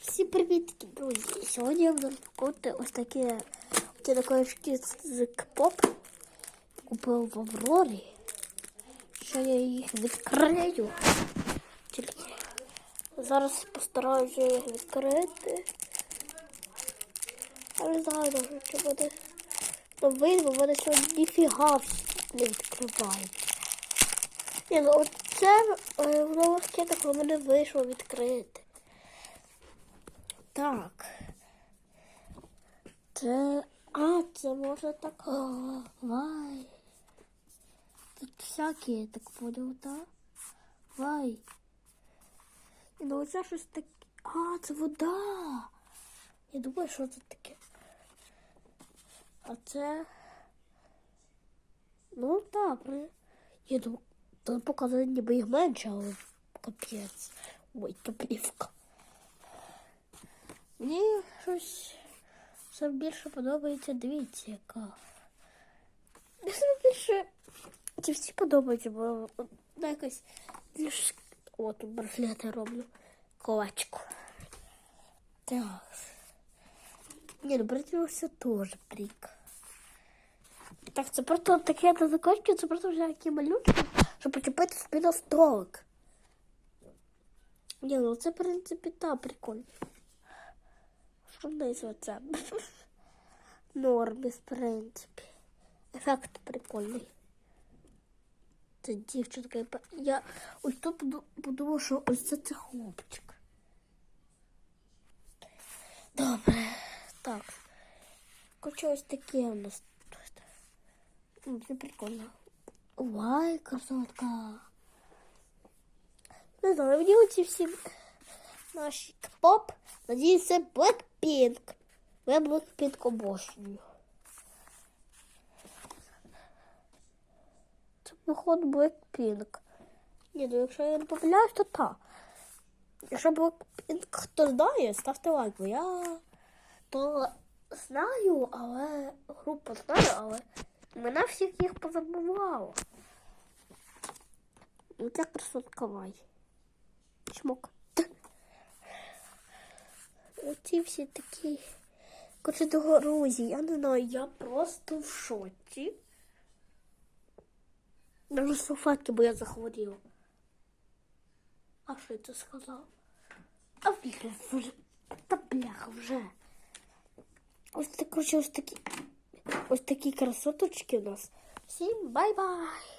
Всім привіт, друзі! Сьогодні я буду розпаковувати ось такі ці наконечки з К-поп. Купив в Аврорі. Що я їх відкрию. Тільки зараз постараюся їх відкрити. Не знаю, даже, чи буде новий, бо в мене сьогодні ніфіга не відкриває. Ні, ну оце е, в нових китах у мене вийшло відкрити. Так. Це. А, це може так. Вай. Тут всякі, так понял, так? Вай. Ну це щось таке. А, це вода. Я думаю, що це таке. А це. Ну так, при... я думаю, там показує ніби їх менше, але капець. Ой, топлівка. все більше подобається. Дивіться, яка. Мені все більше ці всі подобаються, бо вона якась більш. О, тут браслети роблю. Колечко. Так. Ні, ну братився теж прик. Так, це просто таке на закочки, це просто вже такі малюнки, щоб почепити собі на столик. Ні, ну це, в принципі, та прикольно. Вниз оце? Норм, в принципі. Ефект прикольний. Це дівчинка. я ось тут поду- подумав, що ось це, це хлопчик. Добре. Так. Короче, ось таке у нас тут. М, Це прикольно. Вай, красотка. Не знаю, мені оці всі наші поп. Надіюсь, це Blackpink. Я Blackpink обожнюю. Це походу Blackpink. Ні, ну якщо я не помиляюсь, то так. Якщо Blackpink хто знає, ставте лайк, бо я то знаю, але групу знаю, але мене всіх їх позабувало. Ну це красотка Вай. Чмок. Оці всі такі. Короче, друзі, я не знаю, я просто в шоці. Даже салфетки, бо я захворіла. А що я це сказав? А віра вже. Та бляха вже. Ось так, короче, ось такі. Ось такі красоточки у нас. Всім бай-бай!